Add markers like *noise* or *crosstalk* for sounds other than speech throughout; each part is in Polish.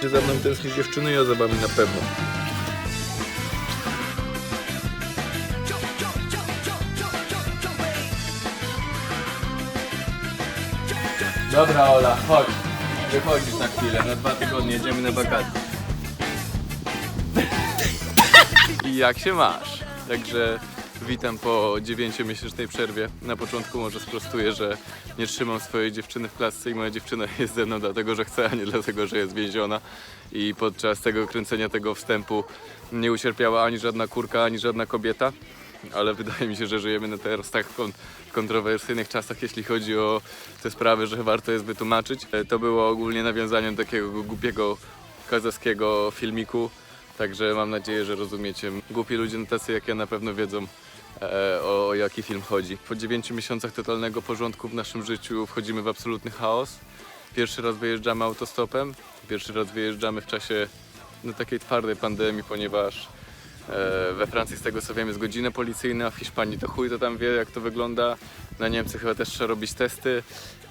Czy za mną tęskni dziewczyny, ja za wami na pewno. Dobra Ola, chodź. Wychodzisz na chwilę, na dwa tygodnie jedziemy na wakacje. I jak się masz? Także witam po 9-miesięcznej przerwie. Na początku może sprostuję, że nie trzymam swojej dziewczyny w klatce i moja dziewczyna *laughs* jest ze mną dlatego, że chce, a nie dlatego, że jest więziona. I podczas tego kręcenia tego wstępu nie ucierpiała ani żadna kurka, ani żadna kobieta. Ale wydaje mi się, że żyjemy na teraz tak kon- kontrowersyjnych czasach, jeśli chodzi o te sprawy, że warto jest wytłumaczyć. E, To było ogólnie nawiązaniem takiego głupiego kazachskiego filmiku, także mam nadzieję, że rozumiecie. Głupi ludzie no tacy jak ja na pewno wiedzą e, o, o jaki film chodzi. Po 9 miesiącach totalnego porządku w naszym życiu wchodzimy w absolutny chaos. Pierwszy raz wyjeżdżamy autostopem, pierwszy raz wyjeżdżamy w czasie no, takiej twardej pandemii, ponieważ E, We Francji z tego co wiem jest godzina policyjna, a w Hiszpanii to chuj to tam wie jak to wygląda. Na Niemcy chyba też trzeba robić testy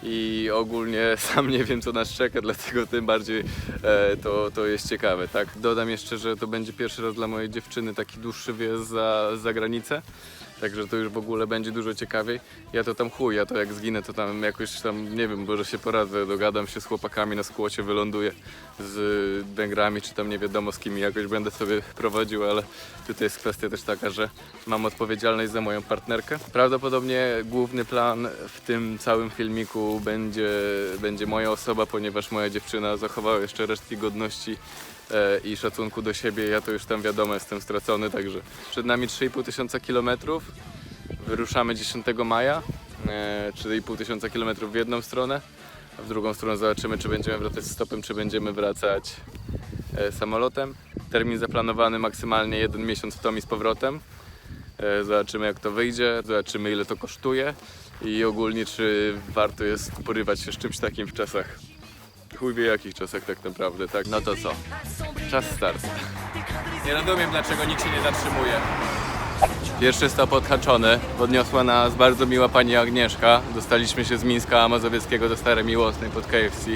i ogólnie *laughs* sam nie wiem co nas czeka, dlatego tym bardziej e, to, to jest ciekawe, tak? Dodam jeszcze, że to będzie pierwszy raz dla mojej dziewczyny taki dłuższy wyjazd za, za granicę. Także to już w ogóle będzie dużo ciekawiej. Ja to tam chuj, ja to jak zginę, to tam jakoś tam, nie wiem, może się poradzę, dogadam się z chłopakami na skłocie, wyląduję z Węgrami, czy tam nie wiadomo z kim jakoś będę sobie prowadził, ale tutaj jest kwestia też taka, że mam odpowiedzialność za moją partnerkę. Prawdopodobnie główny plan w tym całym filmiku będzie, będzie moja osoba, ponieważ moja dziewczyna zachowała jeszcze resztki godności i szacunku do siebie. Ja to już tam wiadomo, jestem stracony, także przed nami 3,5 tysiąca kilometrów. Wyruszamy 10 maja, e, 4,5 tysiąca kilometrów w jedną stronę, a w drugą stronę zobaczymy, czy będziemy wracać stopem, czy będziemy wracać e, samolotem. Termin zaplanowany maksymalnie jeden miesiąc w tom i z powrotem. E, Zobaczymy jak to wyjdzie, zobaczymy ile to kosztuje i ogólnie czy warto jest porywać się z czymś takim w czasach. Chuj wie jakich czasach tak naprawdę, tak? No to co? Czas start. Nie rozumiem dlaczego nikt się nie zatrzymuje. Pierwszy stop odhaczony. Podniosła nas bardzo miła pani Agnieszka. Dostaliśmy się z Mińska Mazowieckiego do Starej Miłosnej pod KFC.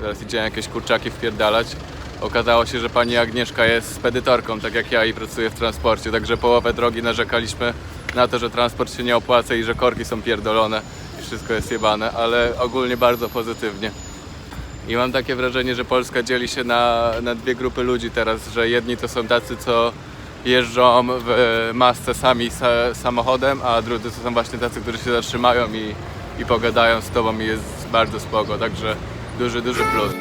Teraz idziemy jakieś kurczaki wpierdalać. Okazało się, że pani Agnieszka jest spedytorką, tak jak ja i pracuje w transporcie, także połowę drogi narzekaliśmy na to, że transport się nie opłaca i że korki są pierdolone i wszystko jest jebane, ale ogólnie bardzo pozytywnie. I mam takie wrażenie, że Polska dzieli się na, na dwie grupy ludzi teraz, że jedni to są tacy, co jeżdżą w e, masce sami sa, samochodem, a drudzy to są właśnie tacy, którzy się zatrzymają i, i pogadają z tobą i jest bardzo spoko, także duży, duży plus.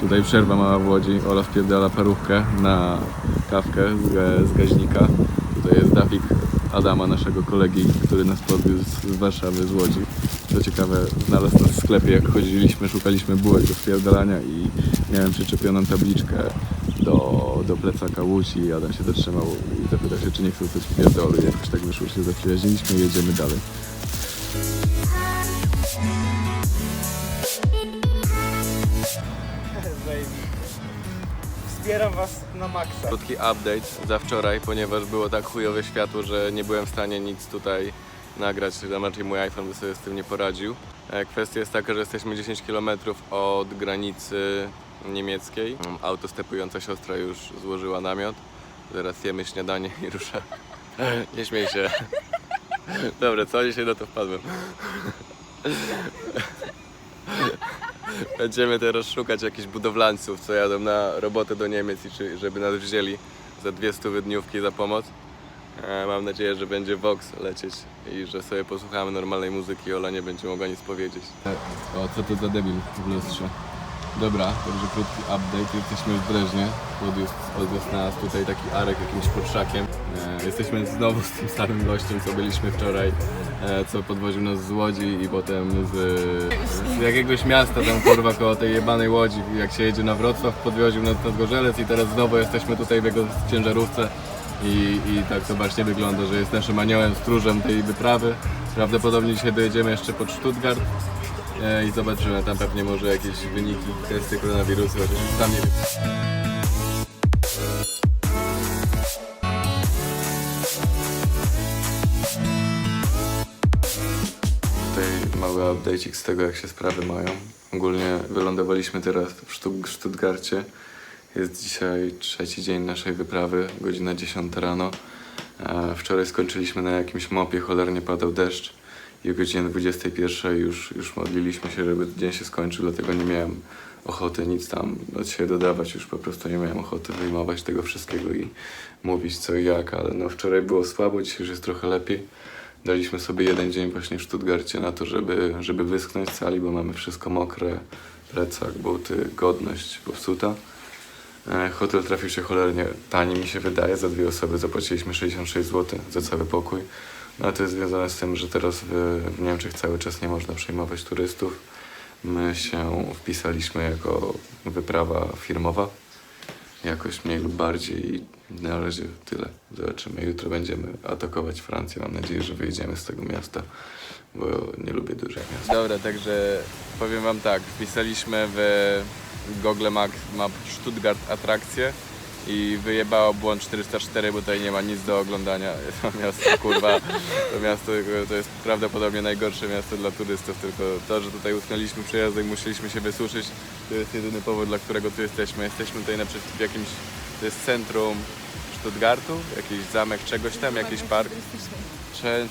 Tutaj przerwa mała w Łodzi. Ola wpierdala parówkę na kawkę z, ga- z gaźnika. Tutaj jest Dawik Adama, naszego kolegi, który nas podwiózł z Warszawy, z Łodzi. Co ciekawe, znalazł nas w sklepie, jak chodziliśmy, szukaliśmy bułek do wpierdalania i miałem przyczepioną tabliczkę do, do plecaka Łódź i Adam się zatrzymał i zapytał się, czy nie chce coś wpierdolu. I jakoś tak wyszło, się zaprzyjaźniliśmy i jedziemy dalej. *laughs* Wspieram was na maksa. Krótki update za wczoraj, ponieważ było tak chujowe światło, że nie byłem w stanie nic tutaj nagrać, a raczej mój iPhone by sobie z tym nie poradził. E, Kwestia jest taka, że jesteśmy 10 km od granicy niemieckiej. Mm, Autostepująca siostra już złożyła namiot. Zaraz jemy śniadanie i ruszę. *laughs* Nie śmiej się. *laughs* Dobra, co dzisiaj na to wpadłem? Będziemy teraz szukać jakichś budowlańców, co jadą na robotę do Niemiec i czy, żeby nas wzięli za dwie dniówki za pomoc. E, Mam nadzieję, że będzie Vox lecieć i że sobie posłuchamy normalnej muzyki, Ola nie będzie mogła nic powiedzieć. O, co to za debil w lustrze? Dobra, także krótki update. Jesteśmy w Dreźnie. Podwiózł, podwiózł nas tutaj taki Arek jakimś podszakiem. E, jesteśmy znowu z tym samym gościem, co byliśmy wczoraj, e, co podwoził nas z Łodzi i potem z, z jakiegoś miasta tam kurwa koło tej jebanej Łodzi. Jak się jedzie na Wrocław, podwoził nas na Zgorzelec i teraz znowu jesteśmy tutaj w jego ciężarówce. I, I tak to właśnie wygląda, że jest naszym aniołem, stróżem tej wyprawy. Prawdopodobnie dzisiaj dojedziemy jeszcze pod Stuttgart. E, i zobaczymy tam pewnie może jakieś wyniki testy koronawirusa, chociaż tam nie wiem. Tutaj mały update'ik z tego, jak się sprawy mają. Ogólnie wylądowaliśmy teraz w Stuttgarcie. Jest dzisiaj trzeci dzień naszej wyprawy, godzina 10 rano. E, Wczoraj skończyliśmy na jakimś mopie, cholernie padał deszcz i o godzinie 21 już, już modliliśmy się, żeby dzień się skończył, dlatego nie miałem ochoty nic tam od siebie dodawać, już po prostu nie miałem ochoty wyjmować tego wszystkiego i mówić co i jak, ale no wczoraj było słabo, dzisiaj już jest trochę lepiej. Daliśmy sobie jeden dzień właśnie w Stuttgarcie na to, żeby, żeby wyschnąć z sali, bo mamy wszystko mokre, plecak, buty, godność popsuta. E, Hotel trafił się cholernie tani, mi się wydaje. Za dwie osoby zapłaciliśmy 66 zł za cały pokój. No to jest związane z tym, że teraz w, w Niemczech cały czas nie można przyjmować turystów. My się wpisaliśmy jako wyprawa firmowa. Jakoś mniej lub bardziej i na razie tyle. Zobaczymy. Jutro będziemy atakować Francję. Mam nadzieję, że wyjdziemy z tego miasta, bo nie lubię dużych miast. Dobra, także powiem wam tak. Wpisaliśmy w Google Map, map Stuttgart atrakcje i wyjebało błąd 404, bo tutaj nie ma nic do oglądania. *laughs* To miasto, kurwa, to miasto to jest prawdopodobnie najgorsze miasto dla turystów, tylko to, że tutaj utknęliśmy przejazdem i musieliśmy się wysuszyć, to jest jedyny powód, dla którego tu jesteśmy. Jesteśmy tutaj naprzeciw jakimś, to jest centrum Stuttgartu, jakiś zamek czegoś tam, jakiś park,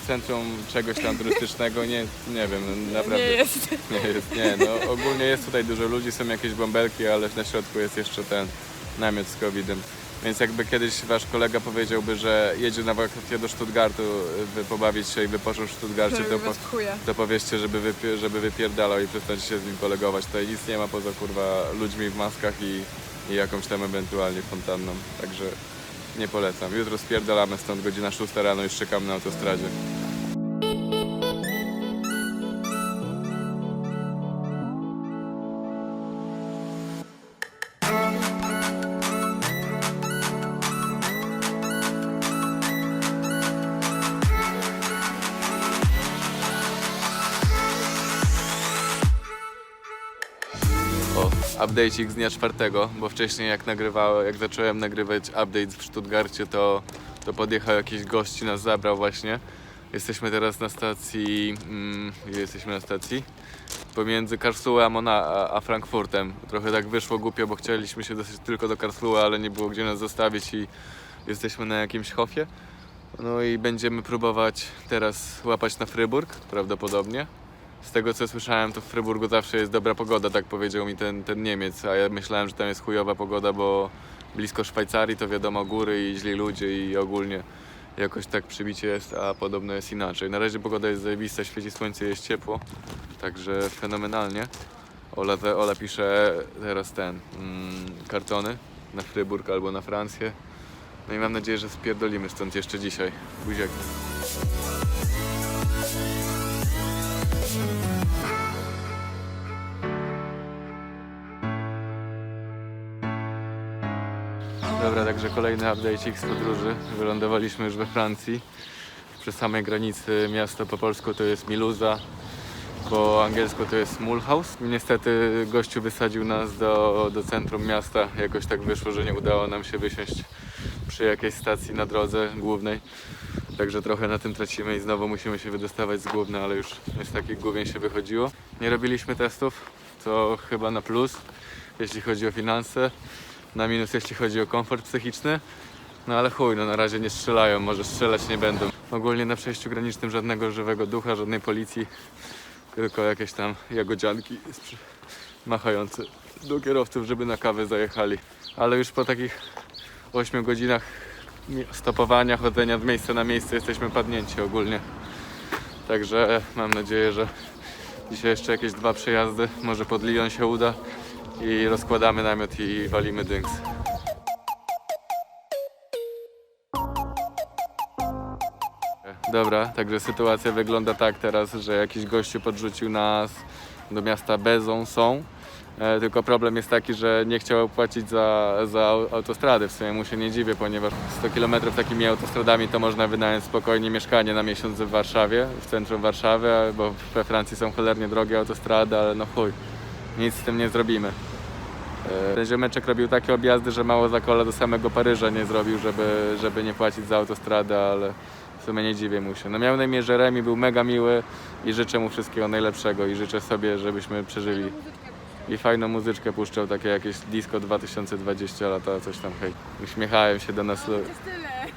centrum czegoś tam turystycznego, nie, nie wiem, *laughs* naprawdę. Nie jest. Nie jest, nie, no ogólnie jest tutaj dużo ludzi, są jakieś bąbelki, ale na środku jest jeszcze ten namiot z COVID-em. Więc jakby kiedyś wasz kolega powiedziałby, że jedzie na wakacje do Stuttgartu, by pobawić się i wypocząć w Stuttgarcie, to, po, to powiedzcie, żeby, wypie, żeby wypierdalał i przestańcie się z nim kolegować. Tutaj nic nie ma poza kurwa ludźmi w maskach i, i jakąś tam ewentualnie fontanną. Także nie polecam. Jutro spierdalamy stąd godzina 6 rano już czekam na autostradzie. Update'ik z dnia czwartego, bo wcześniej jak nagrywałem, jak zacząłem nagrywać update w Stuttgarcie, to, to podjechał jakiś gość i nas zabrał właśnie. Jesteśmy teraz na stacji, mm, gdzie jesteśmy na stacji? Pomiędzy Karlsruhe a, Mona, a, a Frankfurtem. Trochę tak wyszło głupio, bo chcieliśmy się dostać tylko do Karlsruhe, ale nie było gdzie nas zostawić i jesteśmy na jakimś hofie. No i będziemy próbować teraz łapać na Fryburg, prawdopodobnie. Z tego co słyszałem, to w Fryburgu zawsze jest dobra pogoda, tak powiedział mi ten, ten Niemiec, a ja myślałem, że tam jest chujowa pogoda, bo blisko Szwajcarii to wiadomo góry i źli ludzie i ogólnie jakoś tak przybicie jest, a podobno jest inaczej. Na razie pogoda jest zajebista, świeci słońce, jest ciepło, także fenomenalnie. Ola, Ola pisze teraz ten, mm, kartony na Fryburg albo na Francję. No i mam nadzieję, że spierdolimy stąd jeszcze dzisiaj. Buziaki. Dobra, także kolejny update'ik z podróży. Wylądowaliśmy już we Francji. Przy samej granicy miasta po polsku to jest Miluza, po angielsku to jest Mulhouse. Niestety gościu wysadził nas do, do centrum miasta. Jakoś tak wyszło, że nie udało nam się wysiąść przy jakiejś stacji na drodze głównej. Także trochę na tym tracimy i znowu musimy się wydostawać z głównej, ale już z takich główien się wychodziło. Nie robiliśmy testów, to chyba na plus, jeśli chodzi o finanse na minus jeśli chodzi o komfort psychiczny. No ale chuj, no na razie nie strzelają, może strzelać nie będą. Ogólnie na przejściu granicznym żadnego żywego ducha, żadnej policji, tylko jakieś tam jagodzianki machające do kierowców, żeby na kawę zajechali. Ale już po takich 8 godzinach stopowania, chodzenia z miejsca na miejsce jesteśmy padnięci ogólnie. Także mam nadzieję, że dzisiaj jeszcze jakieś dwa przejazdy, może pod Lyon się uda i rozkładamy namiot i walimy dynks. Dobra, także sytuacja wygląda tak teraz, że jakiś gościu podrzucił nas do miasta Besançon. E, tylko problem jest taki, że nie chciał płacić za, za. W sumie mu się nie dziwię, ponieważ 100 km takimi autostradami to można wynająć spokojnie mieszkanie na miesiąc w Warszawie, w centrum Warszawy, bo we Francji są cholernie drogie autostrady, ale no chuj, nic z tym nie zrobimy. E, ziomeczek robił takie objazdy, że mało za kola do samego Paryża nie zrobił, żeby, żeby nie płacić za autostradę, ale W sumie nie dziwię mu się. No miał na imię Jeremy, był mega miły i życzę mu wszystkiego najlepszego i życzę sobie, żebyśmy przeżyli i fajną muzyczkę puszczał, takie jakieś disco 2020 lata, coś tam, hej. Uśmiechają się do nas. lu-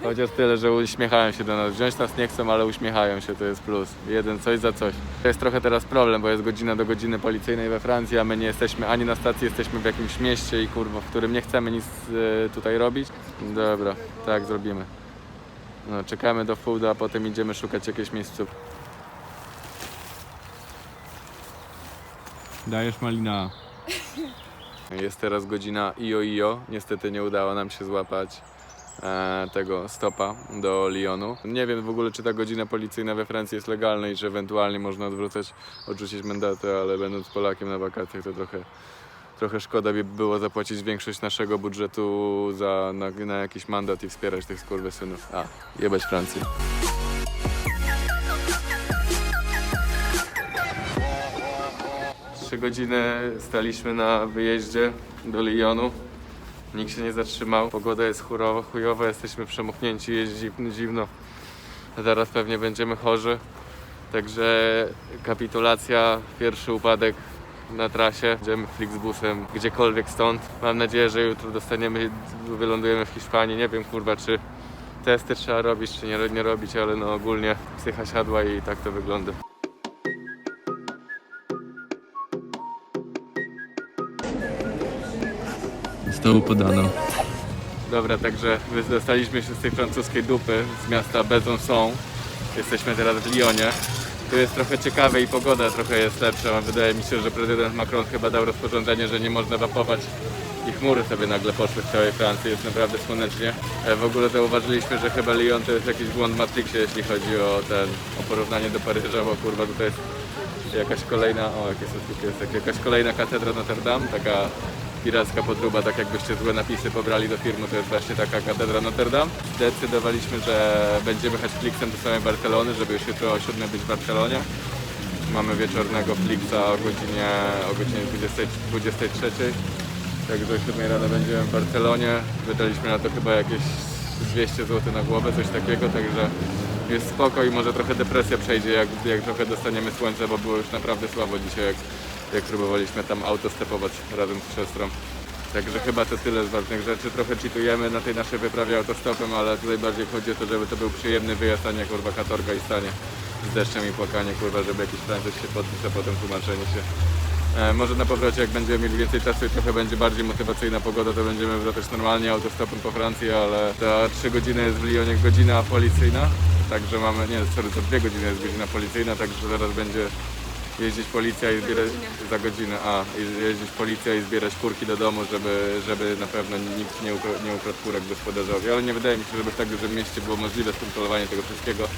Chociaż tyle, że uśmiechają się do nas. Wziąć nas nie chcą, ale uśmiechają się, to jest plus. Jeden coś za coś. To jest trochę teraz problem, bo jest godzina do godziny policyjnej we Francji, a my nie jesteśmy ani na stacji, jesteśmy w jakimś mieście i kurwa, w którym nie chcemy nic e, tutaj robić. Dobra, tak zrobimy. No, czekamy do wpół, a potem idziemy szukać jakiejś miejsców. Dajesz malina. Jest teraz godzina IO IO. Niestety nie udało nam się złapać tego stopa do Lyonu. Nie wiem w ogóle, czy ta godzina policyjna we Francji jest legalna i czy ewentualnie można odwrócać, odrzucić mandatę, ale będąc Polakiem na wakacjach to trochę, trochę szkoda by było zapłacić większość naszego budżetu za, na, na jakiś mandat i wspierać tych skurwysynów. A, jebać Francję. Trzy godziny staliśmy na wyjeździe do Lyonu. Nikt się nie zatrzymał. Pogoda jest churowa, chujowa, jesteśmy przemoknięci, jest dziwno. Zaraz pewnie będziemy chorzy. Także kapitulacja, pierwszy upadek na trasie. Idziemy Flixbusem gdziekolwiek stąd. Mam nadzieję, że jutro dostaniemy, wylądujemy w Hiszpanii. Nie wiem kurwa, czy testy trzeba robić, czy nie, nie robić, ale no ogólnie psycha siadła i tak to wygląda. Zostało podano. Dobra, także dostaliśmy się z tej francuskiej dupy z miasta Besançon. Jesteśmy teraz w Lyonie. Tu jest trochę ciekawe i pogoda trochę jest lepsza. Wydaje mi się, że prezydent Macron chyba dał rozporządzenie, że nie można wapować i chmury sobie nagle poszły w całej Francji. Jest naprawdę słonecznie. E, W ogóle zauważyliśmy, że chyba Lyon to jest jakiś błąd w Matrixie, jeśli chodzi o ten, o porównanie do Paryża, bo kurwa tutaj jest jakaś kolejna, o jakie są jest jakaś kolejna katedra Notre Dame, taka piracka podróba, tak jakbyście złe napisy pobrali do firmy, to jest właśnie taka katedra Notre Dame. Zdecydowaliśmy, że będziemy jechać Flixem do samej Barcelony, żeby już jutro o 7 być w Barcelonie. Mamy wieczornego Flixa o godzinie, o godzinie 20, 23. Także o 7 rano będziemy w Barcelonie. Wydaliśmy na to chyba jakieś 200 zł na głowę, coś takiego, także jest spoko i może trochę depresja przejdzie, jak, jak trochę dostaniemy słońce, bo było już naprawdę słabo dzisiaj, jak, jak próbowaliśmy tam autostepować razem z siostrą. Także chyba to tyle z ważnych rzeczy. Trochę cheatujemy na tej naszej wyprawie autostopem, ale tutaj bardziej chodzi o to, żeby to był przyjemny wyjazd, a nie kurwa katorga i stanie z deszczem i płakanie, kurwa, żeby jakiś Francuz się podpisał, a potem tłumaczenie się. E, może na powrocie, jak będziemy mieli więcej czasu i trochę będzie bardziej motywacyjna pogoda, to będziemy wracać normalnie autostopem po Francji, ale ta 3 godziny jest w Lyonie godzina policyjna, także mamy, nie, sorry, to 2 godziny jest godzina policyjna, także zaraz będzie jeździć policja i zbierać za godzinę, a jeździć policja i zbierać kurki do domu, żeby, żeby na pewno nikt nie ukradł, nie ukradł kurek gospodarzowi, ale nie wydaje mi się, żeby w tak dużym mieście było możliwe skontrolowanie tego wszystkiego.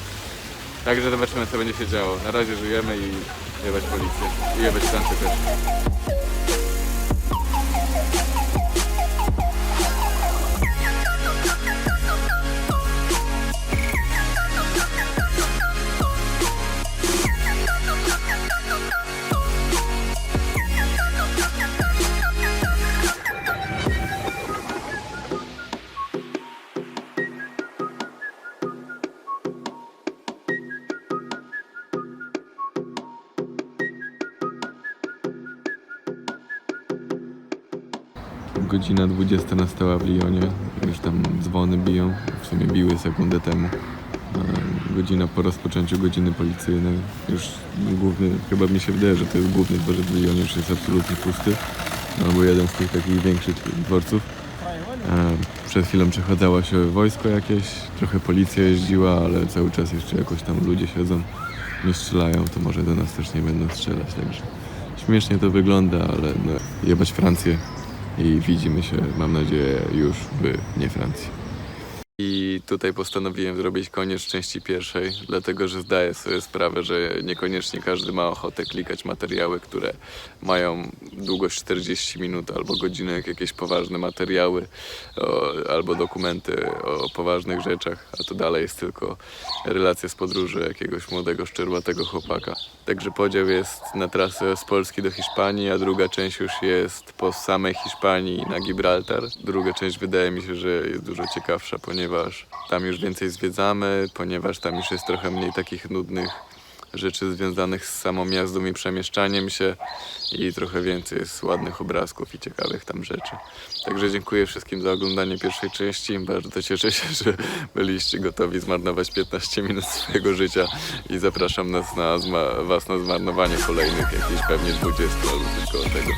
Także zobaczymy co będzie się działo. Na razie żyjemy i jebać policję. I jebać Francję też. Godzina 20 nastała w Lyonie. Już tam dzwony biją. W sumie biły sekundę temu. E, Godzina po rozpoczęciu godziny policyjnej. Już główny, chyba mi się wydaje, że to jest główny dworzec w Lyonie, już jest absolutnie pusty. Albo jeden z tych takich większych dworców. E, Przed chwilą przechadzało się wojsko jakieś, trochę policja jeździła, ale cały czas jeszcze jakoś tam ludzie siedzą, nie strzelają, to może do nas też nie będą strzelać, także śmiesznie to wygląda, ale no, jebać Francję i widzimy się, mam nadzieję, już w nie Francji. I tutaj postanowiłem zrobić koniec części pierwszej, dlatego że zdaję sobie sprawę, że niekoniecznie każdy ma ochotę klikać materiały, które mają długość 40 minut albo godzinę, jak jakieś poważne materiały o, albo dokumenty o poważnych rzeczach, a to dalej jest tylko relacja z podróży jakiegoś młodego, szczerbatego chłopaka. Także podział jest na trasę z Polski do Hiszpanii, a druga część już jest po samej Hiszpanii na Gibraltar. Druga część wydaje mi się, że jest dużo ciekawsza, ponieważ ponieważ tam już więcej zwiedzamy, ponieważ tam już jest trochę mniej takich nudnych rzeczy związanych z samą jazdą i przemieszczaniem się i trochę więcej jest ładnych obrazków i ciekawych tam rzeczy. Także dziękuję wszystkim za oglądanie pierwszej części. Bardzo cieszę się, że byliście gotowi zmarnować 15 minut swojego życia i zapraszam nas na was na zmarnowanie kolejnych jakichś pewnie 20 albo coś koło tego.